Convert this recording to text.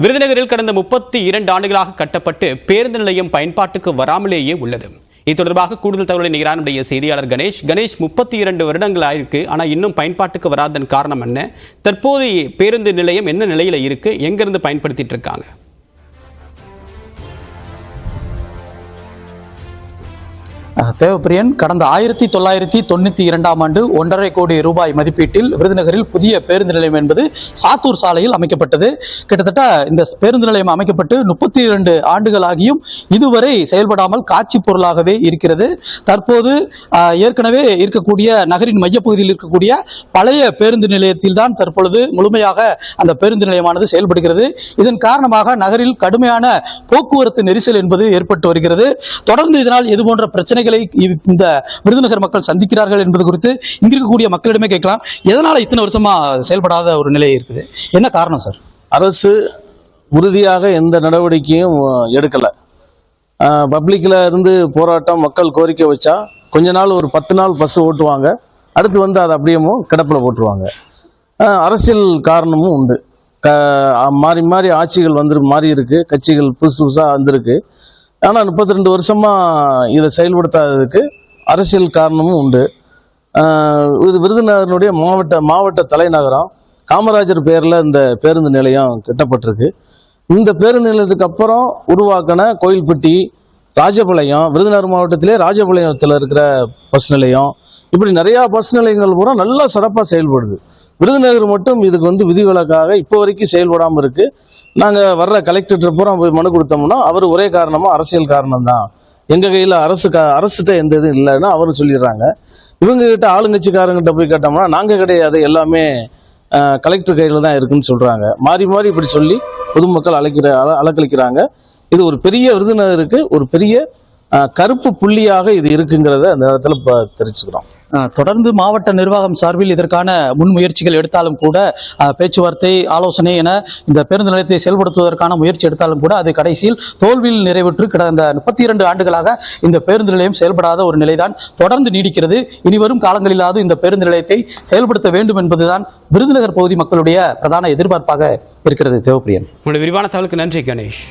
விருதுநகரில் கடந்த முப்பத்தி இரண்டு ஆண்டுகளாக கட்டப்பட்டு பேருந்து நிலையம் பயன்பாட்டுக்கு வராமலேயே உள்ளது. இது தொடர்பாக கூடுதல் தகவலை நிகரானுடைய செய்தியாளர் கணேஷ். கணேஷ் முப்பத்தி இரண்டு வருடங்கள் ஆயிருக்கு. ஆனால் இன்னும் பயன்பாட்டுக்கு வராதன் காரணம் என்ன? தற்போதைய பேருந்து நிலையம் என்ன நிலையில இருக்கு? எங்கிருந்து பயன்படுத்திட்டு இருக்காங்க? தேவப்பிரியன் கடந்த ஆயிரத்தி தொள்ளாயிரத்தி தொண்ணூத்தி இரண்டாம் ஆண்டு ஒன்றரை கோடி ரூபாய் மதிப்பீட்டில் விருதுநகரில் புதிய பேருந்து நிலையம் என்பது சாத்தூர் சாலையில் அமைக்கப்பட்டது. கிட்டத்தட்ட இந்த பேருந்து நிலையம் அமைக்கப்பட்டு முப்பத்தி இரண்டு ஆண்டுகளாகியும் இதுவரை செயல்படாமல் காட்சி பொருளாகவே இருக்கிறது. தற்போது ஏற்கனவே இருக்கக்கூடிய நகரின் மையப்பகுதியில் இருக்கக்கூடிய பழைய பேருந்து நிலையத்தில் தான் தற்பொழுது முழுமையாக அந்த பேருந்து நிலையமானது செயல்படுகிறது. இதன் காரணமாக நகரில் கடுமையான போக்குவரத்து நெரிசல் என்பது ஏற்பட்டு வருகிறது. தொடர்ந்து இதனால் இதுபோன்ற பிரச்சனைகள் பிரச்சனைகளை இந்த விருதுநகர் மக்கள் சந்திக்கிறார்கள் என்பது குறித்து இங்க இருக்கக்கூடிய மக்களிடமே கேட்கலாம். எதனால இத்தனை வருஷமா செயல்படாத ஒரு நிலை இருக்குது? என்ன காரணம் சார்? அரசு உறுதியாக எந்த நடவடிக்கையும் எடுக்கலை. பப்ளிக்கில் இருந்து போராட்டம் மக்கள் கோரிக்கை வச்சா கொஞ்ச நாள் ஒரு பத்து நாள் பஸ் ஓட்டுவாங்க. அடுத்து வந்து அதை அப்படியேமோ கிடப்பில் போட்டுருவாங்க. அரசியல் காரணமும் உண்டு. க மாறி மாறி ஆட்சிகள் வந்து மாறி இருக்கு. கட்சிகள் புதுசு புதுசாக வந்திருக்கு. ஆனால் முப்பத்தி ரெண்டு வருஷமாக இதை செயல்படுத்தாததுக்கு அரசியல் காரணமும் உண்டு. இது விருதுநகரனுடைய மாவட்ட மாவட்ட தலைநகரம். காமராஜர் பேரில் இந்த பேருந்து நிலையம் கட்டப்பட்டிருக்கு. இந்த பேருந்து நிலையத்துக்கு அப்புறம் உருவாக்கின கோயில்பட்டி ராஜபாளையம் விருதுநகர் மாவட்டத்திலே ராஜபாளையத்தில் இருக்கிற பஸ் நிலையம். இப்படி நிறையா பஸ் நிலையங்கள் பூரா நல்லா சிறப்பாக செயல்படுது. விருதுநகர் மட்டும் இதுக்கு வந்து விதிவிலக்காக இப்போ வரைக்கும் செயல்படாமல் இருக்கு. நாங்கள் வர்ற கலெக்டர்கிட்ட பூரா போய் மனு கொடுத்தோம்னா அவர் ஒரே காரணமாக அரசியல் காரணம் தான் எங்கள் கையில் அரசு கா அரசுகிட்ட எந்த இதுவும் இல்லைன்னா அவரும் சொல்லிடுறாங்க. இவங்ககிட்ட ஆளுங்கட்சிக்காரங்கிட்ட போய் கேட்டோம்னா நாங்கள் கிடையாது எல்லாமே கலெக்டர் கையில் தான் இருக்குன்னு சொல்கிறாங்க மாறி மாறி இப்படி சொல்லி பொதுமக்கள் அழைக்கிற அல அலக்களிக்கிறாங்க இது ஒரு பெரிய விருதுநகருக்கு ஒரு பெரிய கருப்பு புள்ளியாக இது இருக்குங்கிறத அந்த இடத்துல இப்போ தெரிஞ்சுக்கிறோம். தொடர்ந்து மாவட்ட நிர்வாகம் சார்பில் இதற்கான முன்முயற்சிகள் எடுத்தாலும் கூட பேச்சுவார்த்தை ஆலோசனை என இந்த பேருந்து நிலையத்தை செயல்படுத்துவதற்கான முயற்சி எடுத்தாலும் கூட அது கடைசியில் தோல்வியில் நிறைவுற்று கடந்த முப்பத்தி இரண்டு ஆண்டுகளாக இந்த பேருந்து நிலையம் செயல்படாத ஒரு நிலைதான் தொடர்ந்து நீடிக்கிறது. இனி வரும் காலங்களிலாவது இந்த பேருந்து நிலையத்தை செயல்படுத்த வேண்டும் என்பதுதான் விருதுநகர் பகுதி மக்களுடைய பிரதான எதிர்பார்ப்பாக இருக்கிறது. தேவப்பிரியன். உங்களுடைய விரிவான தகவலுக்கு நன்றி கணேஷ்.